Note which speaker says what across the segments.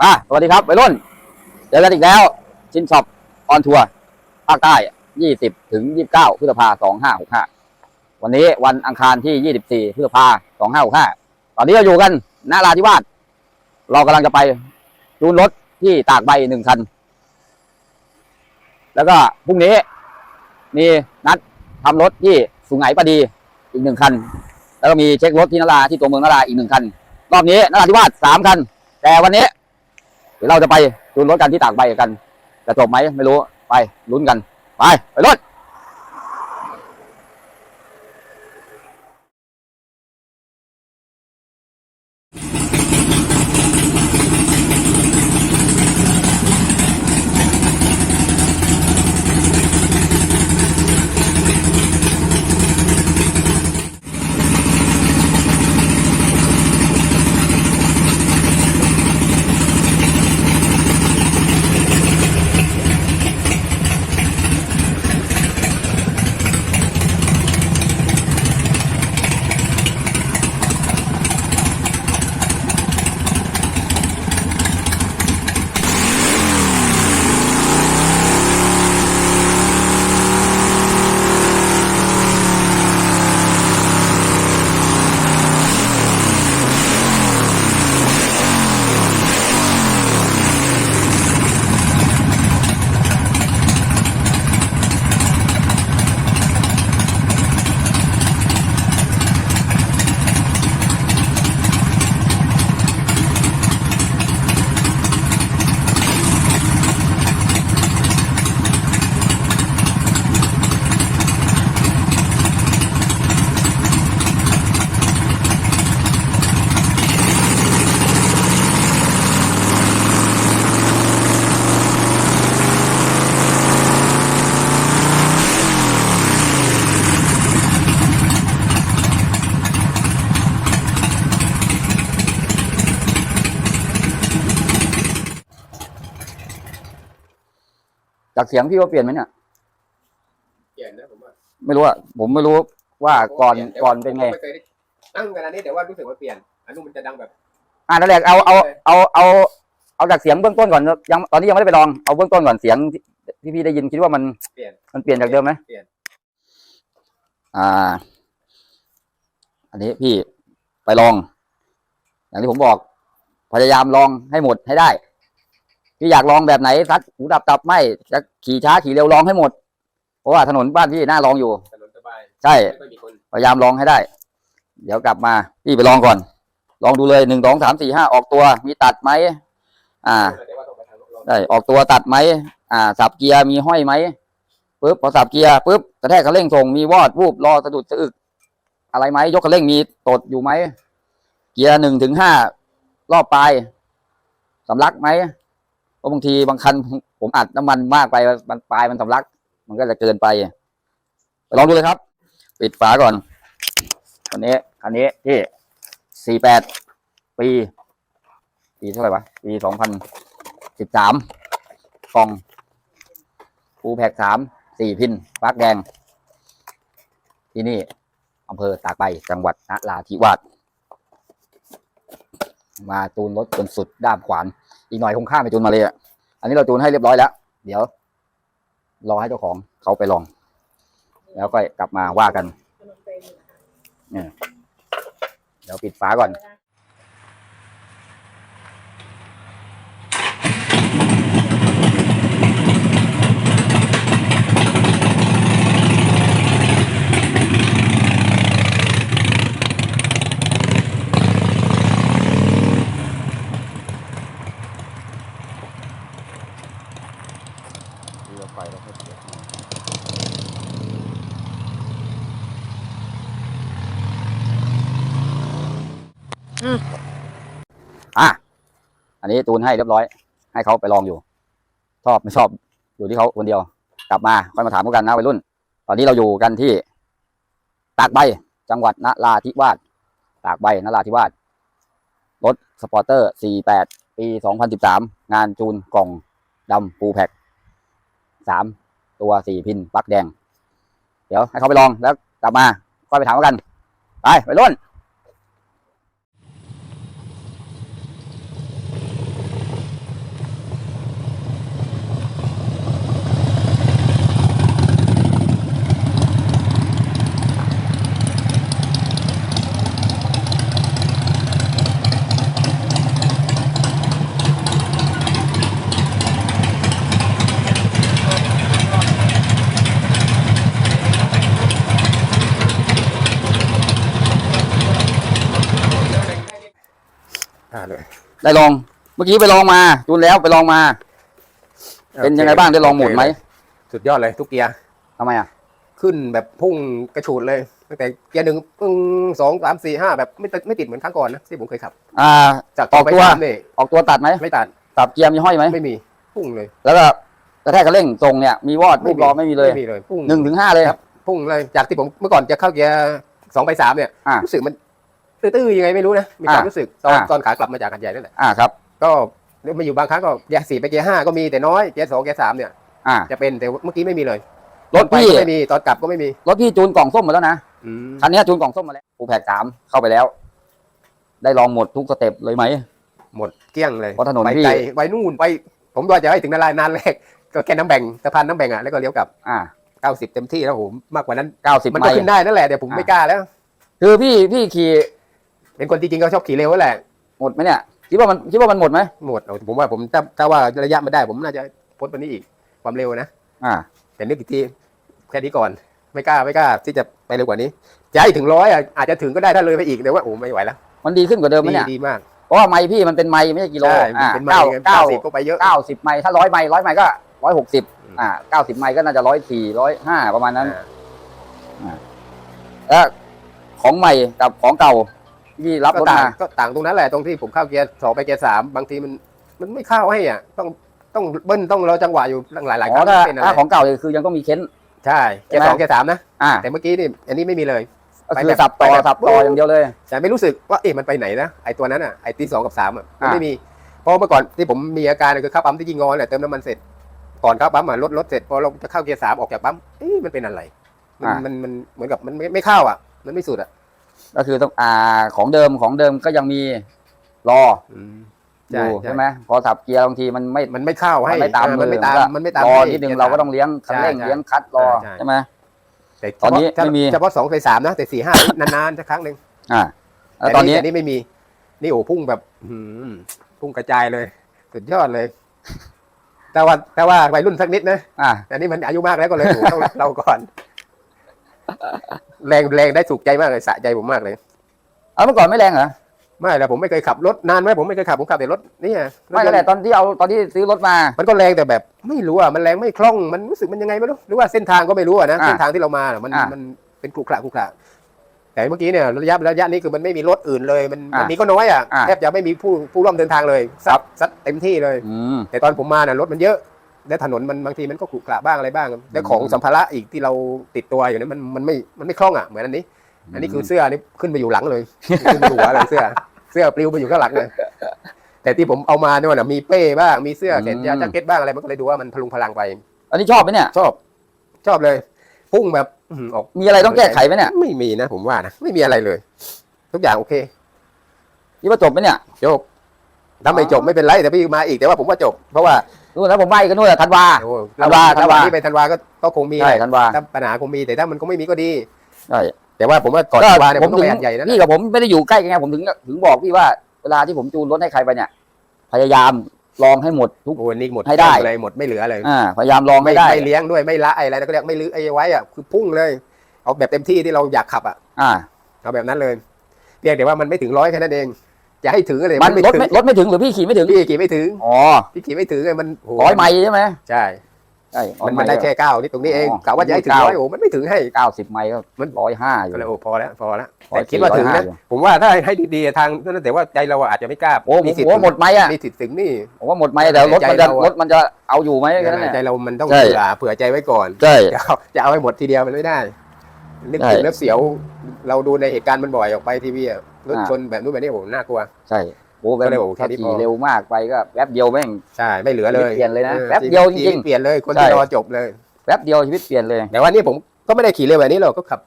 Speaker 1: อะสวัสดีครับวัยรุ่น เจอกันอีกแล้ว ชินช็อปออนทัวร์ภาคใต้20ถึง29พฤษภาคม2565วันนี้วันอังคารที่24พฤษภาคม2565ตอนนี้เราอยู่กันณราธิวาสเรากำลังจะไปจูนรถที่ตากใบหนึ่งคัน แล้วก็พรุ่งนี้มีนัดทำรถที่สุไหงปดีอีกหนึ่งคัน แล้วก็มีเช็ครถที่นราที่ตัวเมืองนราอีกหนึ่งคัน รอบนี้นราธิวาสสามคัน แต่วันนี้ ดี๋ยวเราจะไปจูนรถกันที่ตากใบกันจะจบไหมไม่รู้ไปลุ้นกัน ไปไปรถ จากเสียงพี่ว่าเปลี่ยนไหมเนี่ย
Speaker 2: เปลี่ยนนะผมว่า
Speaker 1: ไม่รู้อะผมไม่รู้ว่าก่อน
Speaker 2: ผมว่า
Speaker 1: ก่อนเป็นไง
Speaker 2: ผมม่คยด้ตั้งขนาดนี้แต่ว่ารู้สึกว่าเปลี่ยนอันนู้นมันจะดังแบบ
Speaker 1: อ่านั่นแหละเอาเอาเอาเอาเอาจากเสียงเบื้องต้นก่อนยังตอนนี้ยังไม่ได้ไปลองเอาเบื้องต้นก่อนเสียงที่พี่ได้ยินคิดว่ามัน
Speaker 2: เปลี่ยน
Speaker 1: มันเปลี่ยนจากเดิมไหม
Speaker 2: เปลี่ยน
Speaker 1: อ่า อันนี้พี่ไปลอง อย่างที่ผมบอก พยายามลองให้หมดให้ได้ พี่อยากลองแบบไหนซัดหูดับตับไม่จะขี่ช้าขี่เร็วลองให้หมด เพราะว่าถนนบ้านพี่น่าลองอยู่
Speaker 2: ถนนสบาย
Speaker 1: ใช่
Speaker 2: ไม่ค่อยมีคน
Speaker 1: พยายามลองให้ได้ เดี๋ยวกลับมาพี่ไปลองก่อน ลองดูเลยหนึ่งสองสามสี่ห้าออกตัว มีตัดไหมอ่า
Speaker 2: แต่ว่าต้องไปทางลง
Speaker 1: ได้ออกตัวตัดไหมอ่า สับเกียร์มีห้อยไหมปุ๊บพอสับเกียร์ปุ๊บกระแทกคันเร่งส่งมีวอดวูบรอสะดุดสะอึก อะไรไหมยกคันเร่งมีตดอยู่ไหมเกียร์หนึ่งถึงห้ารอบปลายสำลักไหม เพราะบางทีบางคันผมอัดน้ำมันมากไปมันปลายมันสำลัก มันก็จะเกินไปลองดูเลยครับ ปิดฝาก่อนคันนี้คันนี้ที่สี่แปดปีปีเท่าไหร่วะปีสองพันสิบสามกล่องปูแพกสามสี่พินฟักแดง ที่นี่อำเภอตากใบจังหวัดนราธิวาสมาจูนรถจนสุดด้ามขวาน อีกหน่อยคงข้ามไปจูนมาเลยอะอันนี้เราจูนให้เรียบร้อยแล้ว เดี๋ยว รอให้เจ้าของเขาไปลอง แล้วก็กลับมาว่ากันเนี่ยเดี๋ยวปิดฝาก่อน ดูไฟแล้วค่อยเปิดอะ จูนให้เรียบร้อย ให้เขาไปลองอยู่ ชอบไม่ชอบอยู่ที่เขาคนเดียว กลับมาค่อยมาถามกันนะวัยรุ่น ตอนนี้เราอยู่กันที่ ตากใบจังหวัดนราธิวาสตากใบนราธิวาสรถสปอร์เตอร์ 48 ปี 2013 งานจูนกล่องดำฟูแพ็กสามตัวสี่พินปลั๊กแดง เดี๋ยวให้เขาไปลองแล้วกลับมาค่อยไปถามกัน ไปไปรุ่น ได้ลอง เมื่อกี้ไปลองมาจูนแล้วไปลองมา เป็นยังไงบ้างได้ลองหมุนไหม
Speaker 2: สุดยอดเลยทุกเกียร์
Speaker 1: ทำไมอะ
Speaker 2: ขึ้นแบบพุ่งกระฉูดเลยตั้งแต่เกียร์หนึ่งปึ้งสองสามสี่ห้าแบบไม่ติดไม่ติดเหมือนครั้งก่อนนะที่ผมเคยขับ
Speaker 1: อ่า
Speaker 2: จาก
Speaker 1: ออก
Speaker 2: ไป
Speaker 1: ตัว
Speaker 2: สามนี่
Speaker 1: ออกตัวตัดไหม
Speaker 2: ไม่ตัด
Speaker 1: ตับเกียร์มีห้อยไหม
Speaker 2: ไม่มีพุ่งเลย
Speaker 1: แล้วก็กระแทกกระเร่งตรงเนี่ยมีวอดรูปรอไม่มีเลย
Speaker 2: ไม่มีเลยพุ่ง
Speaker 1: หนึ่งถึงห้าเลย
Speaker 2: ครับ พุ่งเลยจากที่ผมเมื่อก่อนจะเข้าเกียร์สองไปสามเนี่ย
Speaker 1: อ่า
Speaker 2: รู้สึกมัน ตื้อๆยังไงไม่รู้นะมีความ
Speaker 1: อ่า
Speaker 2: รู้สึกตอน
Speaker 1: อ่า
Speaker 2: ตอนขากลับมาจากกันใหญ่นั่นแหละ
Speaker 1: อ่าครับ
Speaker 2: ก็มาอยู่บางครั้งก็เกียร์สี่ไปเกียร์ห้าก็มีแต่น้อยเกียร์สองเกียร์สามเนี่ย
Speaker 1: อ่า
Speaker 2: จะเป็นแต่เมื่อกี้ไม่มีเลย
Speaker 1: รถ
Speaker 2: ไป
Speaker 1: พี่
Speaker 2: ก็ไม่มีตอนกลับก็ไม่มี
Speaker 1: รถพี่จูนกล่องส้มมาแล้วนะ
Speaker 2: อืม
Speaker 1: คันนี้จูนกล่องส้มมาแล้วฟูแพกสามเข้าไปแล้ว ได้ลองหมดทุกสเต็ปเลยไหม
Speaker 2: หมดเกลี้ยงเลย
Speaker 1: เพราะถนน
Speaker 2: ไป
Speaker 1: พี่
Speaker 2: ไกลไปนู่นไป ผมว่าจะให้ถึงนาลายนานแรกก็แค่น้ำแบ่งสะพานน้ำแบ่งอะแล้วก็เลี้ยวกลับ
Speaker 1: อ่า
Speaker 2: 90เต็มที่แล้วผมมากกว่านั้น
Speaker 1: เก้าสิบ
Speaker 2: มัน
Speaker 1: ไม
Speaker 2: ก็
Speaker 1: ล์
Speaker 2: ขึ้นได้นั่นแหละแต่ผม
Speaker 1: อ่า
Speaker 2: ไม่กล้าแล้ว
Speaker 1: คือพี่พี่ขี่
Speaker 2: เป็นคนจริงๆก็ชอบขี่เร็วนั่นแหละ
Speaker 1: หมดไหมเนี่ยคิดว่ามันคิดว่ามันหมดไหม
Speaker 2: หมดเอาผมว่าผมถ้าถ้าว่าระยะไม่ได้ผมน่าจะพ้นไปนี้อีกความเร็วนะ
Speaker 1: อ่า
Speaker 2: แต่นึกอีกทีแค่นี้ก่อน ไม่กล้าไม่กล้าที่จะไปเร็วกว่านี้จะให้ถึงร้อยอะอาจจะถึงก็ได้ถ้าเลยไปอีกแต่ว่าโอ้ไม่ไหวแล้ว
Speaker 1: มันดีขึ้นกว่าเดิมไหม
Speaker 2: ดี
Speaker 1: เนี่ย
Speaker 2: ดีมาก
Speaker 1: เพราะว่าไมล์พี่มันเป็นไมล์ไม่ใช่กิโล
Speaker 2: ใช่
Speaker 1: อ่า
Speaker 2: เป็นไม
Speaker 1: เก้า
Speaker 2: ล์
Speaker 1: เก้า
Speaker 2: สิบก็ไปเยอะ
Speaker 1: เก้าสิบไมล์ถ้าร้อยไมล์ร้อยไมล์ก็ร้อยหกสิบ
Speaker 2: อืม
Speaker 1: อ่าเก้าสิบไมล์ก็น่าจะร้อยสี่ร้อยห้าประมาณนั้น
Speaker 2: อ่า
Speaker 1: แล้วของใหม่กับของเก่า ที่รับ
Speaker 2: ก็
Speaker 1: รถ
Speaker 2: ต่าง
Speaker 1: มา
Speaker 2: ก็ต่างตรงนั้นแหละตรงที่ผมเข้าเกียร์สองไปเกียร์สามบางทีมันมันไม่เข้าให้อะต้องต้องเบิ้ลต้องรอจังหวะอยู่หลายหลายๆค
Speaker 1: อ๋อ
Speaker 2: รั้ง
Speaker 1: ถ้า
Speaker 2: เป็นอะไร
Speaker 1: ถ้าของเก่าเลยคือยังต้องมีเค้น
Speaker 2: ใช่เกียร์สองเกียร์สามนะ
Speaker 1: อ่า
Speaker 2: แต่เมื่อกี้นี่อันนี้ไม่มีเลย
Speaker 1: ก็
Speaker 2: ไป
Speaker 1: คือ
Speaker 2: แบบ
Speaker 1: สับต่อ
Speaker 2: ไปแบบ
Speaker 1: สับต่ออย่างเดียวเลย
Speaker 2: แต่ไม่รู้สึกว่าเอ๊ะมันไปไหนนะไอตัวนั้นอะไอที่สองกับสามอะมัน
Speaker 1: อ่า
Speaker 2: ไม่มีเพราะเมื่อก่อนที่ผมมีอาการคือเข้าปั๊มที่ยิงงอแหละเติมน้ำมันเสร็จก่อนเข้าปั๊มอะรถรถเสร็จพอเราจะเข้าเกียร์สามออกจากปั๊มเอ๊ะมันเป็นอะไร มันมันมันเหมือนกับมันไม่ไม่เข้าอะ มันไม่สุดอะ
Speaker 1: ก็คือต้องอ่าของเดิมของเดิมก็ยังมีรอ
Speaker 2: อืม
Speaker 1: อ
Speaker 2: ใช่
Speaker 1: ยู่
Speaker 2: ใช่
Speaker 1: ใช่ไหมพอสับเกียร์บางทีมันไม่
Speaker 2: มันไม่เข้าให้
Speaker 1: มันไม่ตาม
Speaker 2: เออ
Speaker 1: มื
Speaker 2: มัน
Speaker 1: อ
Speaker 2: ไม่ตาม
Speaker 1: ก็
Speaker 2: มันไม่ตาม
Speaker 1: รอ
Speaker 2: ให้
Speaker 1: นิดนึง
Speaker 2: กีย
Speaker 1: เราก็ต้องเลี้ยงคันเร่ง
Speaker 2: ใช่
Speaker 1: เลี้ยงคัดรอ
Speaker 2: ใช่
Speaker 1: ใช่ไหม
Speaker 2: แต่
Speaker 1: ตอนนี้
Speaker 2: เฉพาะ
Speaker 1: ไม่มี
Speaker 2: เฉพาะสองไปสามนะแต่สี่ห้านานๆสักครั้งหนึ่ง
Speaker 1: อ่าแล้วตอนนี้
Speaker 2: แต่นี่ไม่มี นี่โอ้พุ่งแบบอื้อหือพุ่งกระจายเลย สุดยอดเลย แต่ว่าแต่ว่าวัยรุ่นสักนิดนะ
Speaker 1: อ่า
Speaker 2: แต่นี่มันอายุมากแล้วก็เลยโอ้โหต้องเราก่อน แรงแรงได้สุขใจมากเลยสะใจผมมากเลย
Speaker 1: เอาเมื่อก่อนไม่แรงเหรอ
Speaker 2: ไม่แล้วผมไม่เคยขับรถนานไหมผมไม่เคยขับผมขับแต่รถนี่รถ
Speaker 1: ไม่
Speaker 2: ย
Speaker 1: ก็
Speaker 2: นต์
Speaker 1: แต่ตอนที่เอาตอนที่ซื้อรถมา
Speaker 2: มันก็แรงแต่แบบไม่รู้อะมันแรงไม่คล่องมันรู้สึกมันยังไงไม่รู้หรือว่าเส้นทางก็ไม่รู้อะนะ
Speaker 1: อ่า
Speaker 2: เส้นทางที่เรามาน่ะมัน
Speaker 1: อ่ามั
Speaker 2: มันเป็นขรุขระขรุขระแต่เมื่อกี้เนี่ยระยะระยะนี้คือมันไม่มีรถอื่นเลย มัน
Speaker 1: อ่ามั
Speaker 2: มันมีก็น้อยอะ
Speaker 1: อ่า
Speaker 2: แทบจะไม่มีผู้ผู้ร่วมเดินทางเลยซัดซัดเต็มที่เลย
Speaker 1: อืม
Speaker 2: แต่ตอนผมมาน่ะรถมันเยอะ และถนนมันบางทีมันก็ขรุขระบ้างอะไรบ้าง แล้วของ
Speaker 1: อืม
Speaker 2: สัมภาระอีกที่เราติดตัวอยู่นั้นมันมันไม่มันไม่คล่องอะเหมือนอันนี้ อันนี้คือเสื้อนี่ขึ้นไปอยู่หลังเลยขึ้นไปหัวเลยเสื้อเสื้อปลิวไปอยู่ข้างหลังเลยแต่ที่ผมเอามาเนี่ยนะมีเป้บ้างมีเสื้อแขนยาว
Speaker 1: อืม
Speaker 2: แจ็คเก็ตบ้างอะไรมันก็เลยดูว่ามันพลุงพลังไป
Speaker 1: อันนี้ชอบไหมเนี่ย
Speaker 2: ชอบ ชอบเลย พุ่งแบบอื้อหือออก
Speaker 1: มีอะไรต้องแก้ไขไหมเนี่ย
Speaker 2: ไม่มีนะผมว่านะไม่มีอะไรเลย ทุกอย่างโอเค
Speaker 1: คิดว่าจบไหมเนี่ย
Speaker 2: จบ ถ้าไม่
Speaker 1: อ๋อ
Speaker 2: จบไม่เป็นไรแต่พี่มาอีกแต่ว่าผมว่าจบ เพราะว่า
Speaker 1: นู่นแล้วผมไปกันนู่นแหละธันวา
Speaker 2: โอ้
Speaker 1: ธันวาธั
Speaker 2: ธั
Speaker 1: น
Speaker 2: น
Speaker 1: วา
Speaker 2: วา ที่ไปธันวาก็ก็คงมี
Speaker 1: ใช่ธันวา
Speaker 2: ถ้าปัญหาคงมีแต่ถ้ามันก็ไม่มีก็ดี
Speaker 1: ใช่
Speaker 2: แต่ว่าผมว่าก่อนธันวาเนี่ยผมต้องไปหัดใหญ่นะ
Speaker 1: พี่กับผมไม่ได้อยู่ใกล้กันไงผมถึงถึงบอกพี่ว่าเวลาที่ผมจูนรถให้ใครไปเนี่ย พยายามลองให้หมดทุก
Speaker 2: โอ้นี่หมด
Speaker 1: ให้ได้
Speaker 2: เลยหมดไม่เหลือเลย
Speaker 1: อ่าพยายามลอง
Speaker 2: ไม่
Speaker 1: ให้ได้
Speaker 2: ไม่เลี้ยงด้วยไม่ละอะไรนะก็เรียกไม่ลื้อไอ้ไว้อะคือพุ่งเลย เอาแบบเต็มที่ที่เราอยากขับอะ
Speaker 1: อ่า
Speaker 2: เอาแบบนั้นเลยเพียงแต่ว่ามันไม่ถึงร้อยแค่นั้นเอง จะให้ถึงอะไร
Speaker 1: มัน
Speaker 2: ไม่
Speaker 1: รถ
Speaker 2: ถึง
Speaker 1: ไม่รถไม่ถึงหรือพี่ขี่ไม่ถึง
Speaker 2: พี่ขี่ไม่ถึง
Speaker 1: อ๋อ
Speaker 2: พี่ขี่ไม่ถึงไงมันโโห
Speaker 1: ร้อยไมล์ใช่ไหม
Speaker 2: ใช่
Speaker 1: ใช่
Speaker 2: มันมันได้แค่เก้านี่ตรงนี้เอง
Speaker 1: อ๋อกะ
Speaker 2: ว่าจะให้ถึง
Speaker 1: เก้า
Speaker 2: ร้อยโอ้มันไม่ถึงให้
Speaker 1: เก้าสิบไมล์ก็
Speaker 2: มัน
Speaker 1: ร้อยห้าอยู่
Speaker 2: ก็เลยโอ้พอแล้วพอแล้ว
Speaker 1: ร้อย
Speaker 2: แต่คิดว่าถึง
Speaker 1: ร้อยห้า
Speaker 2: นะ
Speaker 1: อยู่
Speaker 2: ผมว่าถ้าให้ดีๆทางนั่นแต่ว่าใจเราอะอาจจะไม่กล้า
Speaker 1: โอ้ผม
Speaker 2: มีสิท
Speaker 1: ผม
Speaker 2: ธิ์
Speaker 1: ว่าหมดไมล์อะ
Speaker 2: มีสิทธิ์ถึงนี่
Speaker 1: ผมว่าหมดไมล์แต่รถมัน
Speaker 2: ใจ
Speaker 1: จะ
Speaker 2: เราอะ
Speaker 1: รถมันจะเอาอยู่ไหมแค่นั้นแหละ
Speaker 2: ใจเรามันต้อง
Speaker 1: ใช่
Speaker 2: เผื่อเผื่อใจไว้ก่อน
Speaker 1: ใช่
Speaker 2: จะเอาจะเอาให้หมดทีเดียวมันไม่ได้นึก
Speaker 1: ใช่
Speaker 2: ถึงแล้วเสียวเราดูในเหตุการณ์มันบ่อยออกไปทีวีอะ รถ
Speaker 1: อ่า
Speaker 2: ชนแบบนู้นแบบนี้โอ้โหน่ากลัว
Speaker 1: ใช่โอ้แบบ
Speaker 2: ก็เลยโอ้แค่
Speaker 1: ถ้า
Speaker 2: นี้พอ
Speaker 1: ขี่เร็วมากไปก็แป๊บเดียวแม่ง
Speaker 2: ใช่ไม่เหลือเลย
Speaker 1: เปลี่ยนเลยนะ
Speaker 2: ออ
Speaker 1: แป๊บเดียวจริงๆ
Speaker 2: ชีวิตเปลี่ยนเลยคน
Speaker 1: ใช่
Speaker 2: ที่รอจบเลย
Speaker 1: แป๊บเดียวชีวิตเปลี่ยนเลย
Speaker 2: แต่ว่านี่ผมก็ไม่ได้ขี่เร็วแบบนี้หรอกก็ขับ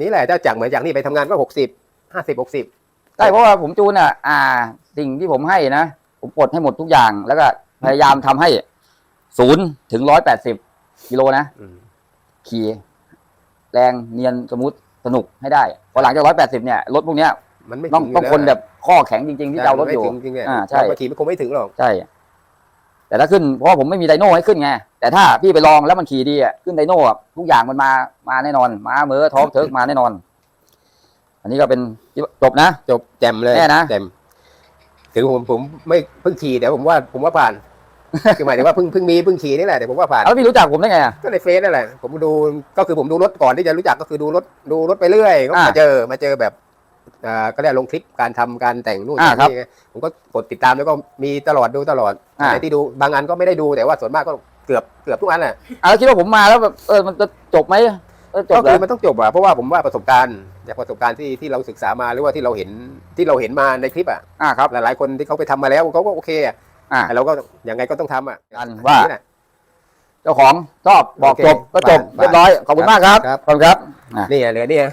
Speaker 2: นี่แหละถ้าจากเหมือนจากนี่ไปทำงานก็หกสิบห้าสิบหกสิบ
Speaker 1: ใช่เพราะว่าผมจูนอะ อ่า สิ่งที่ผมให้นะ ผมปลดให้หมดทุกอย่าง แล้วก็พยายามทำให้ศูนย์ถึงร้อยแปดสิบกิโลนะ ขี่แรงเนียนสมูทสนุกให้ได้ พอหลังจากร้อยแปดสิบเนี่ย รถพวกเนี้ย
Speaker 2: มันไม่
Speaker 1: ต้อง
Speaker 2: ถึ
Speaker 1: ต้อง
Speaker 2: ยู่
Speaker 1: คน
Speaker 2: แล้ว
Speaker 1: แบบข้อแข็งจริง ๆ ที่จะเอารถอยู่
Speaker 2: ไม่ถึงจริงๆเนี่ย
Speaker 1: อ่าใช่
Speaker 2: เราไปขี่มันคงไม่ถึงหรอก
Speaker 1: ใช่ แต่ถ้าขึ้นเพราะว่าผมไม่มีไดโน่ให้ขึ้นไง แต่ถ้าพี่ไปลองแล้วมันขี่ดีอะขึ้นไดโน่อะทุกอย่างมันมามาแน่นอนมาเมอท้องเทิร์กมาแน่นอน อันนี้ก็เป็นจบนะ
Speaker 2: จบแจมเลย
Speaker 1: แน่นะ
Speaker 2: แจมถึงผมผมไม่เพิ่งขี่แต่ผมว่าผมว่าผ่าน คือหมายถึงว่าเพิ่งเพิ่งมีเพิ่งขี่นี่แหละแต่ผมว่าผ่าน
Speaker 1: แล้วพี่รู้จักผมได้ไงอะ
Speaker 2: ก็ในเฟซนั่นแหละผมดูก็คือผมดูรถก่อนที่จะรู้จักก็คือดูรถดูรถไปเรื่อยก็
Speaker 1: อ่า
Speaker 2: มาเจอมาเจอแบบ อ่าก็เรียกลงคลิปการทำการแต่งนู่น
Speaker 1: อ่า
Speaker 2: แต่งนี่ไงผมก็กดติดตามแล้วก็มีตลอดดูตลอด
Speaker 1: อ่า
Speaker 2: แต่ที่ดูบางอันก็ไม่ได้ดูแต่ว่าส่วนมากก็เกือบเกือบทุกอันแหละ
Speaker 1: อะแล้วคิดว่าผมมาแล้วแบบเออมันจะจบไหมเออจ
Speaker 2: ก็
Speaker 1: บเล
Speaker 2: คื
Speaker 1: ย
Speaker 2: อมันต้องจบอะเพราะว่าผมว่าประสบการณ์จากประสบการณ์ที่ที่เราศึกษามาหรือว่าที่เราเห็นที่เราเห็นมาในคลิปอะ
Speaker 1: อ่าครับ
Speaker 2: หลายๆคนที่เขาไปทำมาแล้วเขาก็โอเคอะ
Speaker 1: อ่า
Speaker 2: แต่เราก็ยังไงก็ต้องทำอะ
Speaker 1: กันว่า
Speaker 2: นี่แหละ
Speaker 1: เจ้าของชอบบอก
Speaker 2: โอเค
Speaker 1: จบก็จบ
Speaker 2: ผ่าน
Speaker 1: เรียบร้อยขอบคุณมากครับ
Speaker 2: ครับ
Speaker 1: ขอบคุณครับ
Speaker 2: นี่อะเหลือเนี่ย